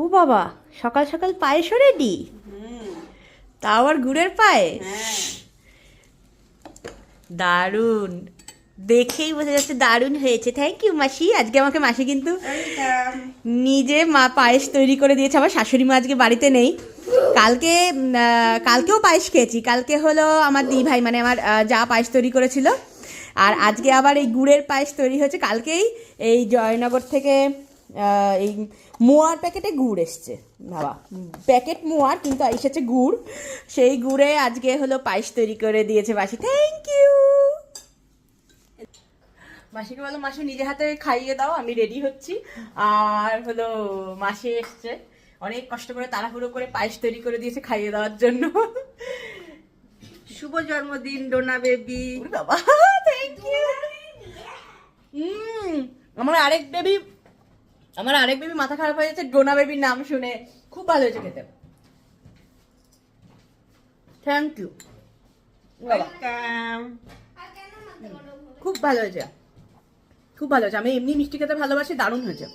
ও বাবা সকাল সকাল পায়েসও রেডি তা আবার গুড়ের পায়েস? দারুণ। দেখেই বোঝা যাচ্ছে দারুণ হয়েছে। থ্যাংক ইউ মাসি। আজকে আমাকে মাসি কিন্তু নিজে মা পায়েস তৈরি করে দিয়েছে। আমার শাশুড়ি মা আজকে বাড়িতে নেই। কালকে কালকেও পায়েস খেয়েছি। কালকে হলো আমার দি ভাই মানে আমার যা পায়েস তৈরি করেছিল। আর আজকে আবার এই গুড়ের পায়েস তৈরি হয়েছে। কালকেই এই জয়নগর থেকে এই মোয়ার প্যাকেটে গুড় এসছে বাবা। প্যাকেট মোয়ার কিন্তু এসেছে গুড়। সেই গুড়ে আজকে হলো পায়েস তৈরি করে দিয়েছে বাসি থ্যাংক ইউ মাসিকে বলো মাসি নিজে হাতে খাইয়ে দাও আমি রেডি হচ্ছি। আর হলো মাসি এসছে। অনেক কষ্ট করে তাড়াহুড়ো করে পায়েস তৈরি করে দিয়েছে খাইয়ে দেওয়ার জন্য। শুভ জন্মদিন ডোনা বেবি। বাবা থ্যাংক ইউ আমার আরেক বেবি আমার আরেক বেবি মাথা খারাপ হয়ে যাচ্ছে ডোনা বেবির নাম শুনে খুব ভালো হয়েছে খেতে। থ্যাংক ইউ খুব ভালো হয়েছে। খুব ভালো হয়েছে। আমি এমনি মিষ্টি খেতে ভালোবাসি দারুণ হয়েছে।